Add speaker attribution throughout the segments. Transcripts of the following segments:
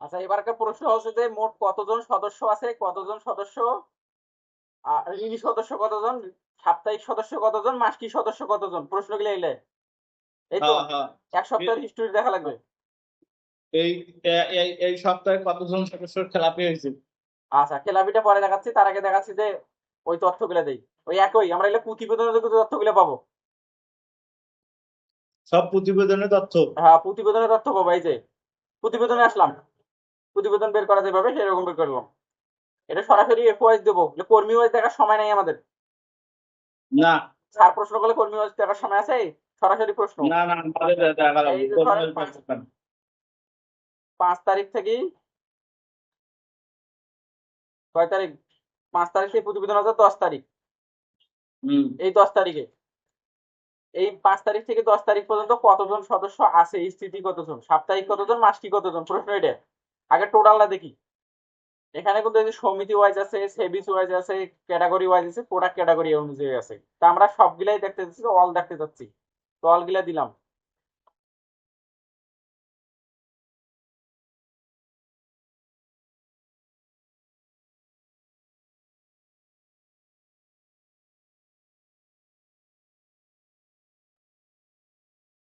Speaker 1: আচ্ছা এবার একটা প্রশ্ন হচ্ছে যে মোট কতজন সদস্য আছে? কতজন সদস্য? ঋণী সদস্য কতজন? সাপ্তাহিক সদস্য কতজন? মাসিক সদস্য কতজন? প্রশ্নগুলো এলে। এই তো
Speaker 2: হ্যাঁ হ্যাঁ।
Speaker 1: এক সপ্তাহের হিস্টোরি দেখা লাগবে।
Speaker 2: এই এই সপ্তাহে কতজন সদস্য খেলাপি হয়েছে?
Speaker 1: আচ্ছা খেলাপিটা পরে দেখাচ্ছি। তার আগে দেখাচ্ছি যে ওই তথ্যগুলো দেই। ওই একই আমরা এগুলো প্রতিবেদনের তথ্যগুলো পাবো।
Speaker 2: সব প্রতিবেদনের তথ্য?
Speaker 1: হ্যাঁ প্রতিবেদনের তথ্য পাবো এই যে। প্রতিবেদনে আসলাম। প্রতিবেদন বের করা যেভাবে সেরকম বের করলাম এটা সরাসরি এফ ওয়াইজ দেবো এগুলো কর্মী ওয়াইজ দেখার সময় নাই আমাদের।
Speaker 2: না।
Speaker 1: স্যার প্রশ্ন করলে কর্মী ওয়াইজ দেখার সময় আছে? সরাসরি প্রশ্ন।
Speaker 2: না না
Speaker 1: যে। পাঁচ তারিখ থেকে কয় তারিখ? পাঁচ তারিখ থেকে প্রতিবেদন আছে দশ তারিখ। এই দশ তারিখে। এই পাঁচ তারিখ থেকে দশ তারিখ পর্যন্ত কতজন সদস্য আছে স্থিতি কতজন সাপ্তাহিক কতজন মাসিক কতজন? প্রশ্ন এটা। আগে টোটালটা দেখি। এখানে কিন্তু এই যে সমিতি ওয়াইজ আছে সেবিস ওয়াইজ আছে ক্যাটাগরি ওয়াইজ আছে প্রোডাক্ট ক্যাটাগরি অনুযায়ী আছে। তা আমরা সবগুলাই দেখতে যাচ্ছি অল দেখতে যাচ্ছি। তো অলগুলা দিলাম।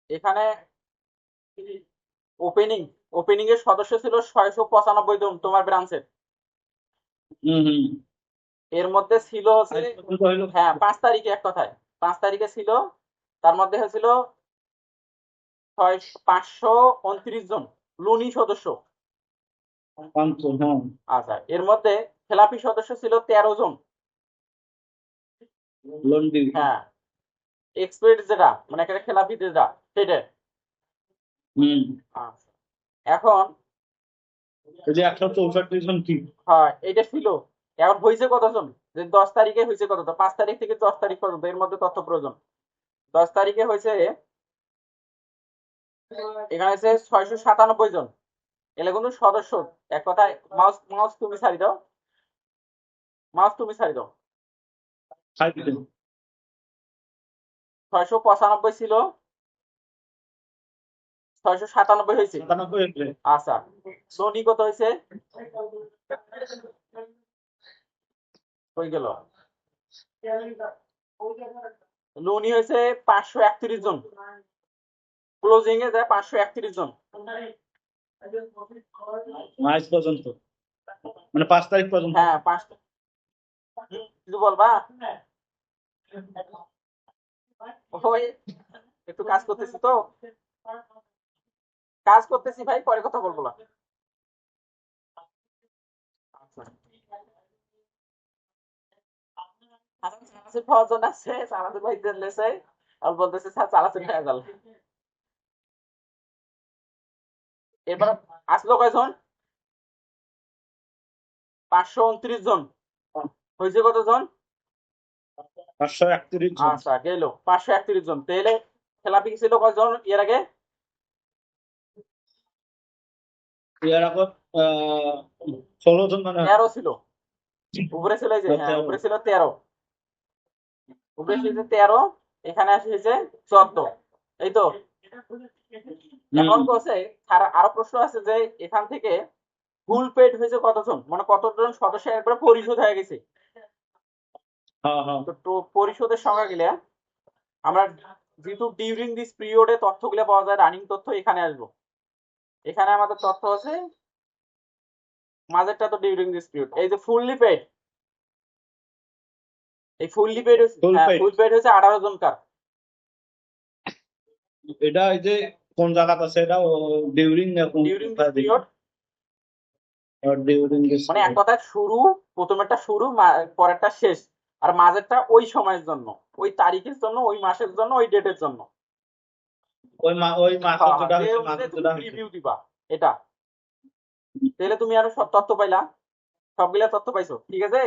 Speaker 1: এখানে ওপেনিং ওপেনিং এর সদস্য ছিল ছয়শো পঁচানব্বই জন তোমার ব্রাঞ্চের এর। মধ্যে ছিল হচ্ছে হ্যাঁ পাঁচ তারিখে এক কথায়। পাঁচ তারিখে ছিল তার মধ্যে হয়েছিল ছয় পাঁচশো উনত্রিশ জন লুনি সদস্য।
Speaker 2: হ্যাঁ।
Speaker 1: আচ্ছা এর মধ্যে খেলাপি সদস্য ছিল তেরো জন। হ্যাঁ এক্সপার্ট যেটা মানে একটা খেলাপি যেটা সেটা।
Speaker 2: হুম।
Speaker 1: এখন
Speaker 2: এই যে একশো চৌষট্টি জন কি?
Speaker 1: হ্যাঁ এটা ছিল। এখন হয়েছে কতজন যে দশ তারিখে হয়েছে কত? পাঁচ তারিখ থেকে দশ তারিখ পর্যন্ত এর মধ্যে তথ্য প্রয়োজন। দশ তারিখে হয়েছে এখানে হচ্ছে ছয়শো সাতানব্বই জন। এলে কিন্তু সদস্য এক কথায় মাউস মাউস তুমি ছাড়ি দাও। মাউস তুমি ছাড়ি দাও। ছয়শো পঁচানব্বই ছিল। ছয়শো সাতানব্বই হয়েছে? আচ্ছা সোনি কত হয়েছে? হয়ে গেল। লোনি হয়েছে পাঁচশো একত্রিশ জন। ক্লোজিং এ যায় পাঁচশো একত্রিশ জন।
Speaker 2: মার্চ পর্যন্ত। মানে পাঁচ তারিখ পর্যন্ত।
Speaker 1: হ্যাঁ হুম, কিছু বলবা? ওই একটু কাজ করতেছি তো। কাজ করতেছি ভাই পরে কথা বলব না। হাসান চানাচুর খাওয়ার জন্য ভাই দিলেছে আর বলতেছে স্যার চানাচুর খেয়ে গেল। এবার আসলো কয়জন? পাঁচশো উনত্রিশ জন। হয়েছে কতজন?
Speaker 2: পাঁচশো একত্রিশ জন।
Speaker 1: আচ্ছা গেল। পাঁচশো একত্রিশ জন। তাহলে খেলাপি ছিল কয়জন এর আগে?
Speaker 2: আগত ষোলো জন মানে
Speaker 1: তেরো ছিল। উপরে ছিল যে হ্যাঁ উপরে ছিল তেরো উপরে ছিল যে তেরো এখানে আসছে চোদ্দ। এই তো? এখন কোসে আর আরও প্রশ্ন আছে যে এখান থেকে ফুল পেড হয়েছে কতজন? মানে কতজন সদস্য একবারে পরিশোধ হয়ে গেছে? তো পরিশোধের সংখ্যা গেলে আমরা যেহেতু ডিউরিং দিস পিরিয়ডে তথ্যগুলো পাওয়া যায় রানিং তথ্য এখানে আসব। এখানে আমাদের তথ্য আছে মাঝেরটা তো ডিউরিং পিরিয়ড এই যে ফুললি পেড এই ফুললি পেড ফুল পেড হচ্ছে আঠারো জন কার
Speaker 2: এটা এই যে কোন জায়গাত আছে এটা ডিউরিং
Speaker 1: ডিউরিং পিরিয়ড
Speaker 2: ডিউরিং
Speaker 1: মানে এক কথায় শুরু প্রথমেরটা শুরু পরেরটা শেষ। আর মাঝেরটা ওই সময়ের জন্য ওই তারিখের জন্য ওই মাসের জন্য ওই ডেটের জন্য।
Speaker 2: ওই মা ওই
Speaker 1: হ্যাঁ,
Speaker 2: যেটা হয়েছে?
Speaker 1: রিভিউ দিবা এটা। তাহলে তুমি আরও সব তথ্য পাইলা। সবগুলা তথ্য পাইছো ঠিক আছে?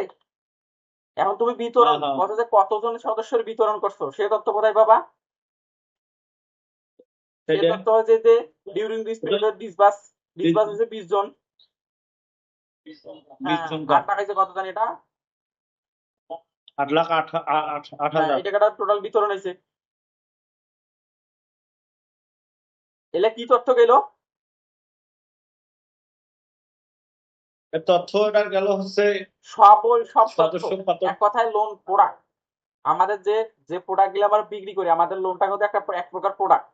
Speaker 1: এখন তুমি বিতরণ
Speaker 2: হ্যাঁ, হ্যাঁ।
Speaker 1: কথা যে কতজন সদস্যের বিতরণ করছ সে তথ্য কোথায় পাবা? সে তথ্য হচ্ছে যে during this period disburse disburse হচ্ছে বিশ জন।
Speaker 2: বিশ
Speaker 1: হ্যাঁ,
Speaker 2: জন
Speaker 1: আর টাকা কত জানি এটা?
Speaker 2: লাখ
Speaker 1: হ্যাঁ, টোটাল বিতরণ হয়েছে। এলে কি তথ্য গেল?
Speaker 2: তথ্যটা গেল হচ্ছে
Speaker 1: সব এক কথায় লোন প্রোডাক্ট আমাদের যে যে প্রোডাক্টগুলো আমরা বিক্রি করি আমাদের লোনটা কিন্তু একটা এক প্রকার প্রোডাক্ট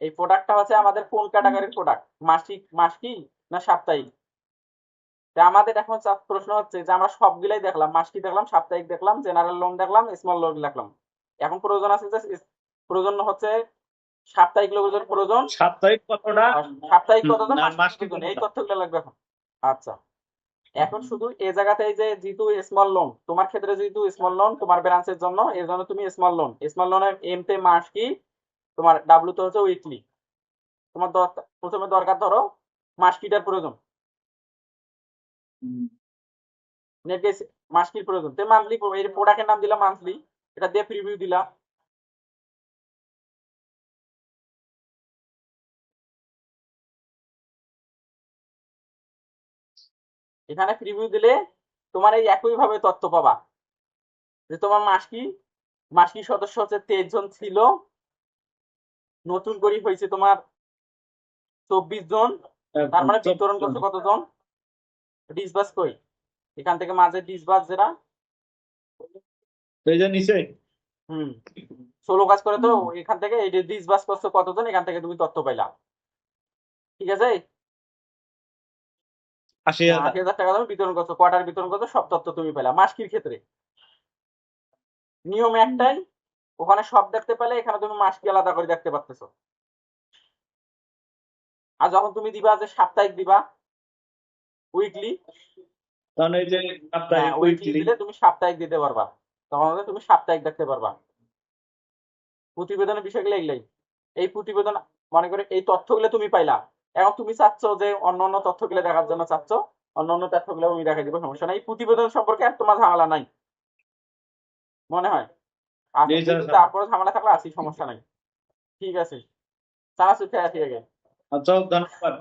Speaker 1: এই প্রোডাক্টটা হচ্ছে আমাদের কোন ক্যাটাগরির প্রোডাক্ট মাসিক মাসিক না সাপ্তাহিক? আমাদের এখন প্রশ্ন হচ্ছে যে আমরা সবগুলাই দেখলাম মাসিক দেখলাম সাপ্তাহিক দেখলাম জেনারেল লোন দেখলাম স্মল লোন দেখলাম। এখন প্রয়োজন আছে যে প্রয়োজন হচ্ছে সাপ্তাহিক লোকের প্রয়োজন।
Speaker 2: সাপ্তাহিক কতটা?
Speaker 1: সাপ্তাহিক কতজন মাসিক এই তথ্যগুলো লাগবে এখন। আচ্ছা। এখন শুধু এই জায়গাতে যে যেহেতু স্মল লোন তোমার ক্ষেত্রে যেহেতু স্মল লোন তোমার ব্রাঞ্চের জন্য এর জন্য তুমি স্মল লোন স্মল লোনের এম তে মাস কি? তোমার ডাব্লু তে হচ্ছে উইকলি তোমার প্রথমে দরকার ধরো মাস কিটার প্রয়োজন। নেট মাস কির প্রয়োজন? তে মান্থলি এই প্রোডাক্টের নাম দিলা মান্থলি এটা দিয়ে প্রিভিউ দিলা। এখানে প্রিভিউ দিলে তোমার এই একই ভাবে তথ্য পাবা। যে তোমার মাস কি মাস কি সদস্য হচ্ছে তেইশ জন ছিল। নতুন করে হয়েছে তোমার চব্বিশ জন। তার মানে বিতরণ করছে কতজন? ডিসবাস কই? এখান থেকে মাঝে ডিসবাস যেটা।
Speaker 2: নিচে?
Speaker 1: হুম। ষোলো কাজ করে তো এখান থেকে এই ডিসবাস করছে কতজন এখান থেকে তুমি তথ্য পাইলা। ঠিক আছে?
Speaker 2: আশি হাজার।
Speaker 1: টাকা বিতরণ করছ কোয়ার্টার বিতরণ করছ সব তথ্য তুমি পেলা মাসকির ক্ষেত্রে। নিয়ম একটাই ওখানে সব দেখতে পেলে এখানে তুমি মাসকি আলাদা করে দেখতে পারতেছো। আর যখন তুমি দিবা যে সাপ্তাহিক দিবা উইকলি
Speaker 2: এই যে সাপ্তাহিক
Speaker 1: উইকলি
Speaker 2: উইকলি
Speaker 1: দিলে তুমি সাপ্তাহিক দিতে পারবা। তখন তুমি সাপ্তাহিক দেখতে পারবা। প্রতিবেদনের বিষয়গুলো এগুলাই। এই প্রতিবেদন মনে করে এই তথ্যগুলো তুমি পাইলা। এখন তুমি চাচ্ছ যে অন্য অন্য তথ্যগুলো দেখার জন্য চাচ্ছ অন্য অন্য তথ্যগুলো আমি দেখাই দিব সমস্যা নাই। প্রতিবেদন সম্পর্কে আর তোমার ঝামেলা নাই। মনে হয়। তারপরে ঝামেলা থাকলে আসি সমস্যা নাই। ঠিক আছে। চা সুখে আসি আগে।
Speaker 2: আচ্ছা ধন্যবাদ।